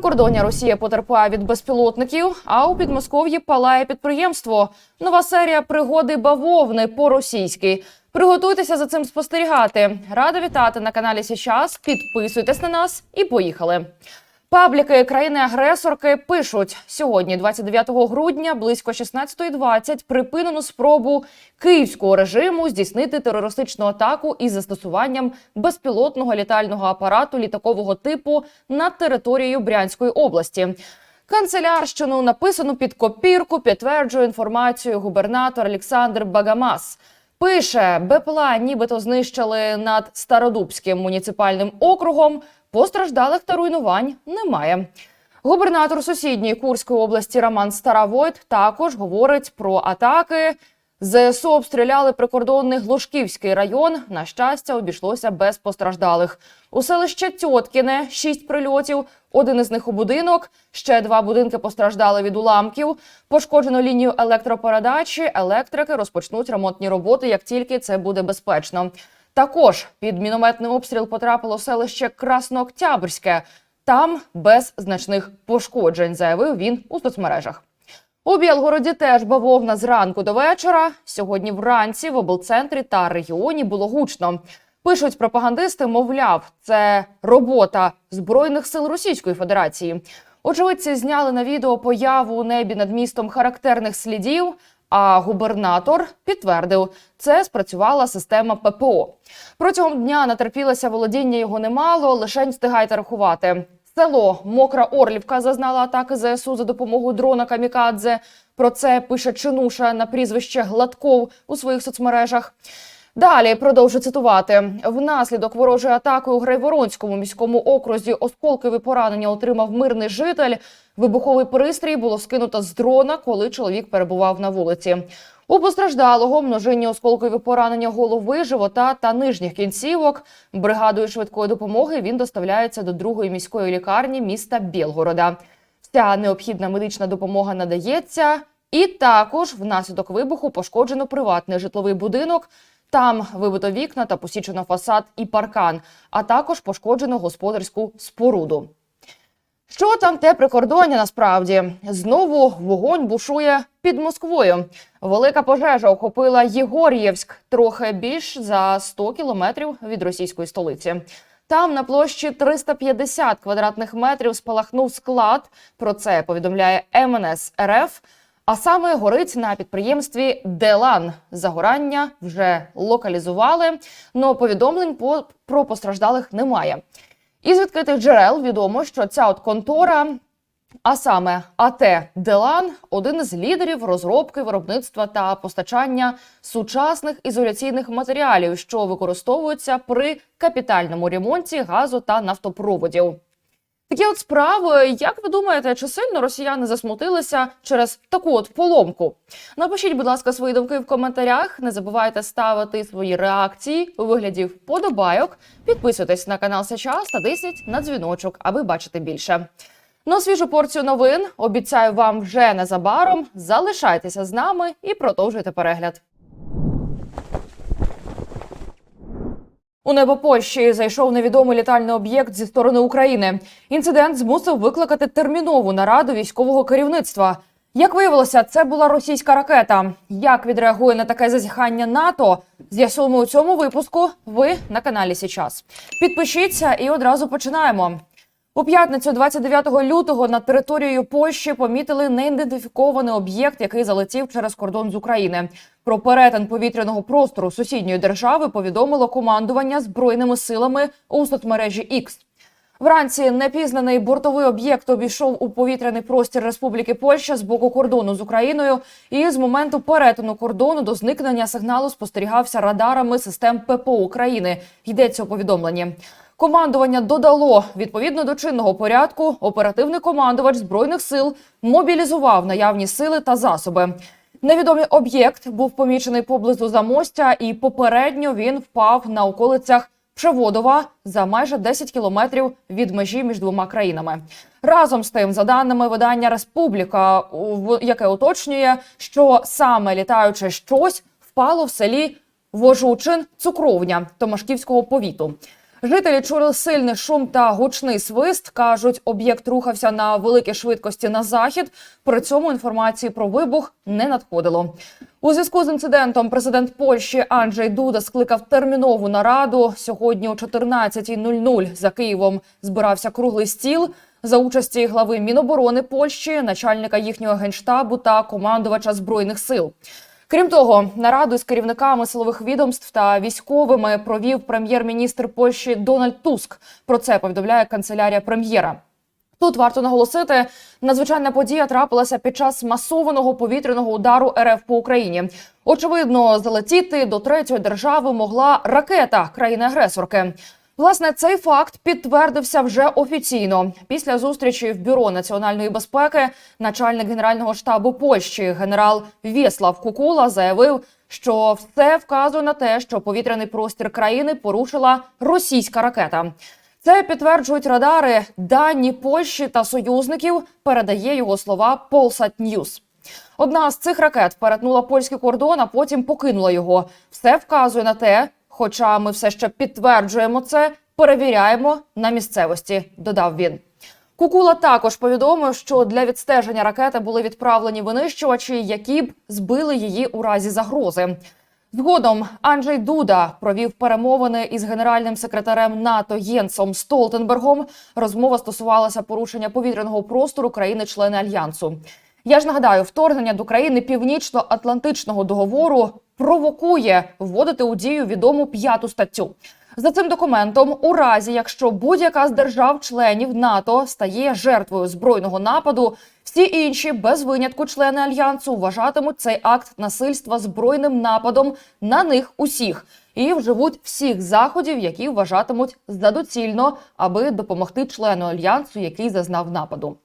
Прикордоння Росія потерпає від безпілотників, а у Підмосков'ї палає підприємство. Нова серія пригоди бавовни по-російськи. Приготуйтеся за цим спостерігати. Рада вітати на каналі Січас. Підписуйтесь на нас і поїхали. Пабліки країни-агресорки пишуть сьогодні, 29 грудня, близько 16.20, припинено спробу київського режиму здійснити терористичну атаку із застосуванням безпілотного літального апарату літакового типу над територією Брянської області. Канцелярщину написану під копірку підтверджує інформацію губернатор Олександр Багамас. Пише, БПЛА нібито знищили над Стародубським муніципальним округом. Постраждалих та руйнувань немає. Губернатор сусідньої Курської області Роман Старовойт також говорить про атаки. ЗСУ обстріляли прикордонний Глушківський район. На щастя, обійшлося без постраждалих. У селище Тьоткіне шість прильотів. Один із них у будинок. Ще два будинки постраждали від уламків. Пошкоджено лінію електропередачі. Електрики розпочнуть ремонтні роботи, як тільки це буде безпечно. Також під мінометний обстріл потрапило селище Краснооктябрське. Там без значних пошкоджень, заявив він у соцмережах. У Білгороді теж бавовна зранку до вечора. Сьогодні вранці в облцентрі та регіоні було гучно. Пишуть пропагандисти, мовляв, це робота збройних сил Російської Федерації. Очевидці зняли на відео появу у небі над містом характерних слідів. А губернатор підтвердив, це спрацювала система ППО. Протягом дня натерпілося володіння його немало. Лишень встигайте рахувати. Село Мокра Орлівка зазнала атаки ЗСУ за допомогою дрона Камікадзе. Про це пише Чинуша на прізвище Гладков у своїх соцмережах. Далі продовжу цитувати: внаслідок ворожої атаки у Грайворонському міському окрузі осколкові поранення отримав мирний житель. Вибуховий пристрій було скинуто з дрона, коли чоловік перебував на вулиці. У постраждалого множинні осколкові поранення голови, живота та нижніх кінцівок. Бригадою швидкої допомоги він доставляється до другої міської лікарні міста Білгорода. Вся необхідна медична допомога надається. І також внаслідок вибуху пошкоджено приватний житловий будинок. Там вибито вікна та посічено фасад і паркан, а також пошкоджено господарську споруду. Що там те прикордоння насправді? Знову вогонь бушує під Москвою. Велика пожежа охопила Єгор'євськ, трохи більш за 100 кілометрів від російської столиці. Там на площі 350 квадратних метрів спалахнув склад. Про це повідомляє МНС РФ. А саме горить на підприємстві Делан. Загорання вже локалізували, але повідомлень по- про постраждалих немає. Із відкритих джерел відомо, що ця от контора, а саме АТ Делан, один із лідерів розробки, виробництва та постачання сучасних ізоляційних матеріалів, що використовуються при капітальному ремонті газу та нафтопроводів. Такі от справи, як ви думаєте, чи сильно росіяни засмутилися через таку от поломку? Напишіть, будь ласка, свої думки в коментарях. Не забувайте ставити свої реакції у вигляді вподобайок. Підписуйтесь на канал Сейчас та тисніть на дзвіночок, аби бачити більше. На свіжу порцію новин обіцяю вам вже незабаром. Залишайтеся з нами і продовжуйте перегляд. У небо Польщі зайшов невідомий літальний об'єкт зі сторони України. Інцидент змусив викликати термінову нараду військового керівництва. Як виявилося, це була російська ракета. Як відреагує на таке зазіхання НАТО? З'ясуємо у цьому випуску. Ви на каналі Січас. Підпишіться і одразу починаємо. У п'ятницю, 29 лютого, над територією Польщі помітили неідентифікований об'єкт, який залетів через кордон з України. Про перетин повітряного простору сусідньої держави повідомило командування збройними силами у соцмережі X. Вранці непізнаний бортовий об'єкт обійшов у повітряний простір Республіки Польща з боку кордону з Україною. І з моменту перетину кордону до зникнення сигналу спостерігався радарами систем ППО України. Йдеться у повідомленні. Командування додало відповідно до чинного порядку. Оперативний командувач збройних сил мобілізував наявні сили та засоби. Невідомий об'єкт був помічений поблизу замостя, і попередньо він впав на околицях Пшеводова за майже 10 кілометрів від межі між двома країнами. Разом з тим, за даними видання Республіка, яке уточнює, що саме літаюче щось впало в селі Вожучин Цукровня Томашківського повіту. Жителі чули сильний шум та гучний свист. кажуть, об'єкт рухався на великій швидкості на захід. При цьому інформації про вибух не надходило. У зв'язку з інцидентом президент Польщі Анджей Дуда скликав термінову нараду. Сьогодні о 14.00 за Києвом збирався круглий стіл за участі глави Міноборони Польщі, начальника їхнього генштабу та командувача збройних сил. Крім того, нараду з керівниками силових відомств та військовими провів прем'єр-міністр Польщі Дональд Туск. Про це повідомляє канцелярія прем'єра. Тут варто наголосити, надзвичайна подія трапилася під час масованого повітряного удару РФ по Україні. Очевидно, залетіти до третьої держави могла ракета країни-агресорки. Власне, цей факт підтвердився вже офіційно після зустрічі в бюро національної безпеки. Начальник генерального штабу Польщі генерал Вєслав Кукула заявив, що все вказує на те, що повітряний простір країни порушила російська ракета. Це підтверджують радари дані Польщі та союзників. Передає його слова Polsat News. Одна з цих ракет перетнула польський кордон, а потім покинула його. Все вказує на те, хоча ми все ще підтверджуємо це, перевіряємо на місцевості. Додав він. Кукула також повідомив, що для відстеження ракети були відправлені винищувачі, які б збили її у разі загрози. Згодом Анджей Дуда провів перемовини із генеральним секретарем НАТО Єнсом Столтенбергом. Розмова стосувалася порушення повітряного простору країни-члени альянсу. Я ж нагадаю, вторгнення до країни Північно-Атлантичного договору провокує вводити у дію відому п'яту статтю. За цим документом, у разі якщо будь-яка з держав-членів НАТО стає жертвою збройного нападу, всі інші без винятку члени альянсу вважатимуть цей акт насильства збройним нападом на них усіх і вживуть всіх заходів, які вважатимуть за доцільно, аби допомогти члену альянсу, який зазнав нападу.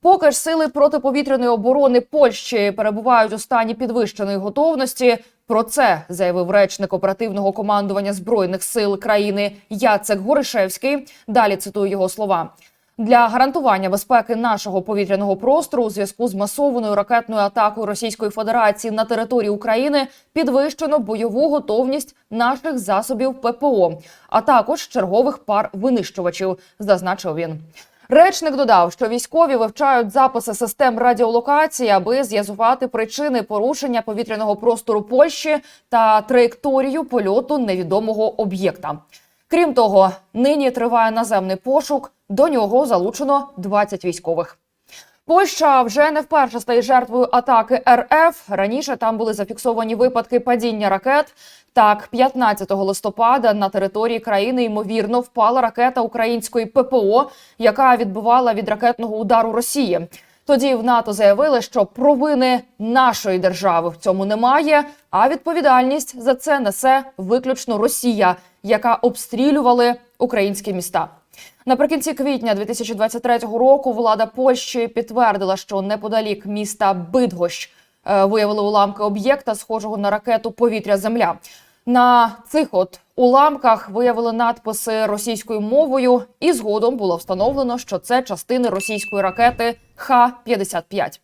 Поки ж сили протиповітряної оборони Польщі перебувають у стані підвищеної готовності. Про це заявив речник оперативного командування збройних сил країни Яцек Горишевський. Далі цитую його слова. Для гарантування безпеки нашого повітряного простору у зв'язку з масованою ракетною атакою Російської Федерації на території України підвищено бойову готовність наших засобів ППО, а також чергових пар винищувачів, зазначив він. Речник додав, що військові вивчають записи систем радіолокації, аби з'ясувати причини порушення повітряного простору Польщі та траєкторію польоту невідомого об'єкта. Крім того, нині триває наземний пошук. До нього залучено 20 військових. Польща вже не вперше стає жертвою атаки РФ. Раніше там були зафіксовані випадки падіння ракет. Так, 15 листопада на території країни ймовірно впала ракета української ППО, яка відбувала від ракетного удару Росії. Тоді в НАТО заявили, що провини нашої держави в цьому немає. А відповідальність за це несе виключно Росія, яка обстрілювали українські міста. Наприкінці квітня 2023 року влада Польщі підтвердила, що неподалік міста Бидгощ е, виявили уламки об'єкта, схожого на ракету повітря-земля. На цих от уламках виявили надписи російською мовою, і згодом було встановлено, що це частини російської ракети Х-55.